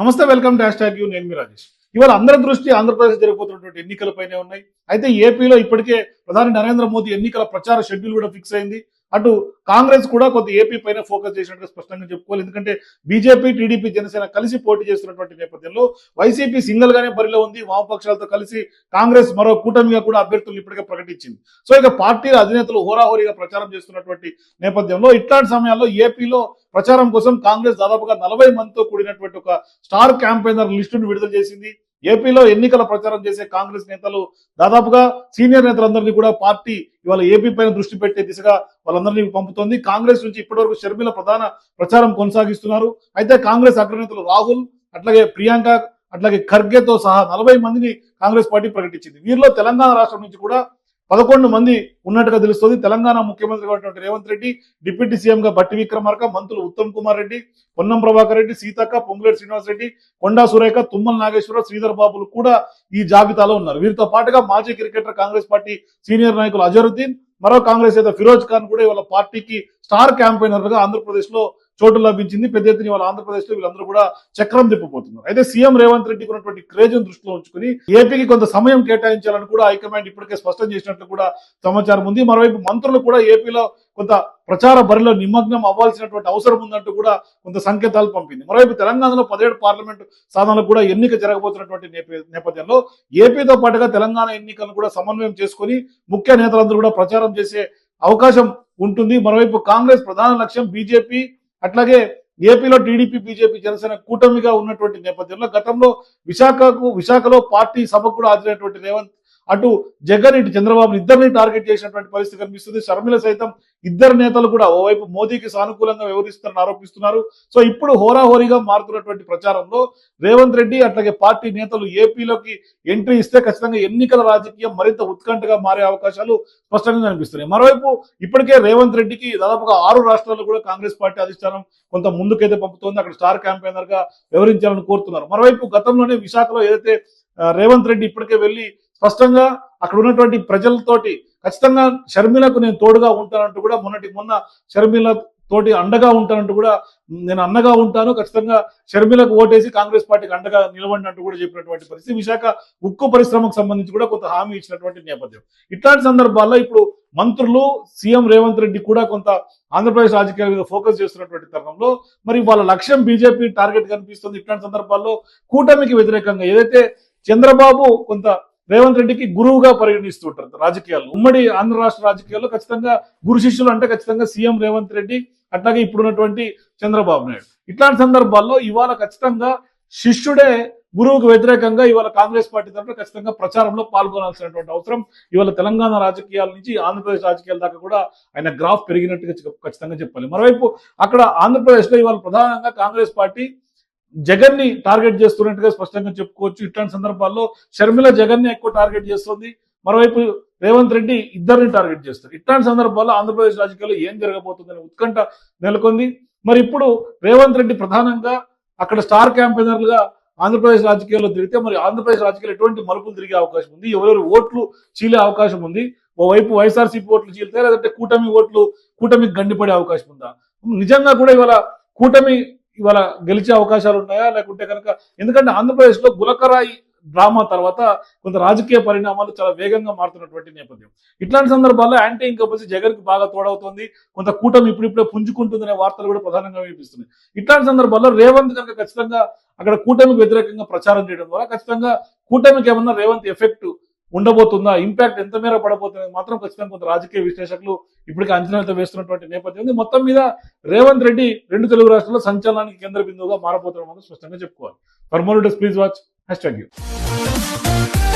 నమస్తే welcome dash tag you. నేను మీ రాజేష్. ఇవాళ అందరి దృష్టి ఆంధ్రప్రదేశ్ జరిగిపోతున్నటువంటి ఎన్నికలపైనే ఉన్నాయి. అయితే ఏపీలో ఇప్పటికే ప్రధాని నరేంద్ర మోదీ ఎన్నికల ప్రచార షెడ్యూల్ కూడా ఫిక్స్ అయింది. అటు కాంగ్రెస్ కూడా కొంత ఏపీ పైన ఫోకస్ చేసినట్టుగా స్పష్టంగా చెప్పుకోవాలి. ఎందుకంటే బీజేపీ టీడీపీ జనసేన కలిసి పోటీ చేస్తున్నటువంటి నేపథ్యంలో వైసీపీ సింగిల్ గానే బరిలో ఉంది. వామపక్షాలతో కలిసి కాంగ్రెస్ మరో కూటమిగా కూడా అభ్యర్థులు ఇప్పటికే ప్రకటించింది. సో ఇక పార్టీల అధినేతలు హోరాహోరీగా ప్రచారం చేస్తున్నటువంటి నేపథ్యంలో ఇట్లాంటి సమయాల్లో ఏపీలో ప్రచారం కోసం కాంగ్రెస్ దాదాపుగా నలభై మందితో కూడినటువంటి ఒక స్టార్ క్యాంపెయినర్ లిస్టును విడుదల చేసింది. ఏపీలో ఎన్నికల ప్రచారం చేసే కాంగ్రెస్ నేతలు దాదాపుగా సీనియర్ నేతలందరినీ కూడా పార్టీ ఇవాళ ఏపీ పైన దృష్టి పెట్టే దిశగా వాళ్ళందరినీ పంపుతోంది. కాంగ్రెస్ నుంచి ఇప్పటివరకు షర్మిల ప్రధాన ప్రచారం కొనసాగిస్తున్నారు. అయితే కాంగ్రెస్ అగ్రనేతలు రాహుల్ అట్లాగే ప్రియాంక అట్లాగే ఖర్గేతో సహా నలభై మందిని కాంగ్రెస్ పార్టీ ప్రకటించింది. వీరిలో తెలంగాణ రాష్ట్రం నుంచి కూడా పదకొండు మంది ఉన్నట్టుగా తెలుస్తుంది. తెలంగాణ ముఖ్యమంత్రిగా రేవంత్ రెడ్డి డిప్యూటీ సీఎంగా బట్టి విక్రమార్క మంత్రులు ఉత్తమ్ కుమార్ రెడ్డి పొన్నం ప్రభాకర్ రెడ్డి సీతక్క పొంగులేటి శ్రీనివాస్ రెడ్డి కొండా సురేఖ తుమ్మల నాగేశ్వరరావు శ్రీధర్ బాబులు కూడా ఈ జాబితాలో ఉన్నారు. వీరితో పాటుగా మాజీ క్రికెటర్ కాంగ్రెస్ పార్టీ సీనియర్ నాయకులు అజరుద్దీన్ మరో కాంగ్రెస్ నేత ఫిరోజ్ ఖాన్ కూడా ఇవాళ పార్టీకి స్టార్ క్యాంపెయినర్గా ఆంధ్రప్రదేశ్లో చోటు లభించింది. పెద్ద ఎత్తున ఇవాళ ఆంధ్రప్రదేశ్లో వీళ్ళందరూ కూడా చక్రం తిప్పిపోతున్నారు అయితే సీఎం రేవంత్ రెడ్డికి ఉన్నటువంటి క్రేజ్ దృష్టిలో ఉంచుకుని ఏపీకి కొంత సమయం కేటాయించాలని కూడా హైకమాండ్ ఇప్పటికే స్పష్టం చేసినట్లు కూడా సమాచారం ఉంది. మరోవైపు మంత్రులు కూడా ఏపీలో కొంత ప్రచార బరిలో నిమగ్నం అవ్వాల్సినటువంటి అవసరం ఉందంటూ కూడా కొంత సంకేతాలు పంపింది. మరోవైపు తెలంగాణలో పదిహేడు పార్లమెంటు స్థానాలకు కూడా ఎన్నిక జరగబోతున్నటువంటి నేపథ్యంలో ఏపీతో పాటుగా తెలంగాణ ఎన్నికలను కూడా సమన్వయం చేసుకొని ముఖ్య నేతలందరూ కూడా ప్రచారం చేసే అవకాశం ఉంటుంది. మరోవైపు కాంగ్రెస్ ప్రధాన లక్ష్యం బీజేపీ అట్లాగే ఏపీలో టీడీపీ బీజేపీ జనసేన కూటమిగా ఉన్నటువంటి నేపథ్యంలో గతంలో విశాఖకు విశాఖలో పార్టీ సభకు కూడా హాజరైనటువంటి రేవంత్ అటు జగన్ ఇటు చంద్రబాబు ఇద్దరిని టార్గెట్ చేసినటువంటి పరిస్థితి కనిపిస్తుంది. షర్మిల సైతం ఇద్దరు నేతలు కూడా ఓవైపు మోదీకి సానుకూలంగా వ్యవహరిస్తారని ఆరోపిస్తున్నారు. సో ఇప్పుడు హోరాహోరీగా మారుతున్నటువంటి ప్రచారంలో రేవంత్ రెడ్డి అట్లాగే పార్టీ నేతలు ఏపీలోకి ఎంట్రీ ఇస్తే ఖచ్చితంగా ఎన్నికల రాజకీయం మరింత ఉత్కంఠగా మారే అవకాశాలు స్పష్టంగా కనిపిస్తున్నాయి. మరోవైపు ఇప్పటికే రేవంత్ రెడ్డికి దాదాపుగా ఆరు రాష్ట్రాల్లో కూడా కాంగ్రెస్ పార్టీ అధిష్టానం కొంత ముందుకైతే పంపుతోంది. అక్కడ స్టార్ క్యాంపెయినర్గా వ్యవహరించాలని కోరుతున్నారు. మరోవైపు గతంలోనే విశాఖలో ఏదైతే రేవంత్ రెడ్డి ఇప్పటికే వెళ్ళి స్పష్టంగా అక్కడ ఉన్నటువంటి ప్రజలతోటి ఖచ్చితంగా షర్మిలకు నేను తోడుగా ఉంటానంటూ కూడా మొన్నటి మొన్న షర్మిల తోటి అండగా ఉంటానంటూ కూడా నేను అన్నగా ఉంటాను. ఖచ్చితంగా షర్మిలకు ఓటేసి కాంగ్రెస్ పార్టీకి అండగా నిలవండి అంటూ కూడా చెప్పినటువంటి పరిస్థితి. విశాఖ ఉక్కు పరిశ్రమకు సంబంధించి కూడా కొంత హామీ ఇచ్చినటువంటి నేపథ్యం. ఇట్లాంటి సందర్భాల్లో ఇప్పుడు మంత్రులు సీఎం రేవంత్ రెడ్డి కూడా కొంత ఆంధ్రప్రదేశ్ రాజకీయాల మీద ఫోకస్ చేస్తున్నటువంటి తరుణంలో మరి వాళ్ళ లక్ష్యం బీజేపీ టార్గెట్ కనిపిస్తుంది. ఇట్లాంటి సందర్భాల్లో కూటమికి వ్యతిరేకంగా ఏదైతే చంద్రబాబు కొంత రేవంత్ రెడ్డికి గురువుగా పరిగణిస్తుంటారు రాజకీయాల్లో. ఉమ్మడి ఆంధ్ర రాష్ట్ర రాజకీయాల్లో ఖచ్చితంగా గురు శిష్యులు అంటే ఖచ్చితంగా సీఎం రేవంత్ రెడ్డి అట్లాగే ఇప్పుడున్నటువంటి చంద్రబాబు నాయుడు. ఇట్లాంటి సందర్భాల్లో ఇవాళ ఖచ్చితంగా శిష్యుడే గురువుకు వ్యతిరేకంగా ఇవాళ కాంగ్రెస్ పార్టీ తరఫున ఖచ్చితంగా ప్రచారంలో పాల్గొనాల్సినటువంటి అవసరం. ఇవాళ తెలంగాణ రాజకీయాల నుంచి ఆంధ్రప్రదేశ్ రాజకీయాల దాకా కూడా ఆయన గ్రాఫ్ పెరిగినట్టుగా ఖచ్చితంగా చెప్పాలి. మరోవైపు అక్కడ ఆంధ్రప్రదేశ్లో ఇవాళ ప్రధానంగా కాంగ్రెస్ పార్టీ జగన్ని టార్గెట్ చేస్తున్నట్టుగా స్పష్టంగా చెప్పుకోవచ్చు. ఇట్లాంటి సందర్భాల్లో షర్మిల జగన్ని ఎక్కువ టార్గెట్ చేస్తుంది. మరోవైపు రేవంత్ రెడ్డి ఇద్దరిని టార్గెట్ చేస్తారు. ఇట్లాంటి సందర్భాల్లో ఆంధ్రప్రదేశ్ రాజకీయాల్లో ఏం జరగబోతుందని ఉత్కంఠ నెలకొంది. మరి ఇప్పుడు రేవంత్ రెడ్డి ప్రధానంగా అక్కడ స్టార్ క్యాంపెయినర్లుగా ఆంధ్రప్రదేశ్ రాజకీయాల్లో తిరిగితే మరి ఆంధ్రప్రదేశ్ రాజకీయాలు ఎటువంటి మలుపులు తిరిగే అవకాశం ఉంది? ఎవరెవరు ఓట్లు చీలే అవకాశం ఉంది? ఓవైపు వైఎస్ఆర్సీపీ ఓట్లు చీలితే లేదంటే కూటమి ఓట్లు కూటమికి గండిపడే అవకాశం ఉందా? నిజంగా కూడా ఇవాళ కూటమి ఇవాళ గెలిచే అవకాశాలు ఉన్నాయా? లేకుంటే కనుక ఎందుకంటే ఆంధ్రప్రదేశ్లో గులకరాయి డ్రామా తర్వాత కొంత రాజకీయ పరిణామాలు చాలా వేగంగా మారుతున్నటువంటి నేపథ్యం. ఇట్లాంటి సందర్భాల్లో యాంటీ ఇంకపోతే జగన్కి బాగా తోడవుతుంది. కొంత కూటమి ఇప్పుడిప్పుడే పుంజుకుంటుందనే వార్తలు కూడా ప్రధానంగా వినిపిస్తున్నాయి. ఇట్లాంటి సందర్భాల్లో రేవంత్ కనుక ఖచ్చితంగా అక్కడ కూటమికి వ్యతిరేకంగా ప్రచారం చేయడం ద్వారా ఖచ్చితంగా కూటమికి ఏమన్నా రేవంత్ ఎఫెక్ట్ ఉండబోతుందా? ఇంపాక్ట్ ఎంత మేర పడబోతుంది మాత్రం ఖచ్చితంగా కొంత రాజకీయ విశ్లేషకులు ఇప్పటికే అంచనాలతో వేస్తున్నటువంటి నేపథ్యం ఉంది మొత్తం మీద రేవంత్ రెడ్డి రెండు తెలుగు రాష్ట్రాల్లో సంచలనానికి కేంద్ర బిందువుగా మారబోతున్న మాత్రం స్పష్టంగా చెప్పుకోవాలి. For more please watch hashtag you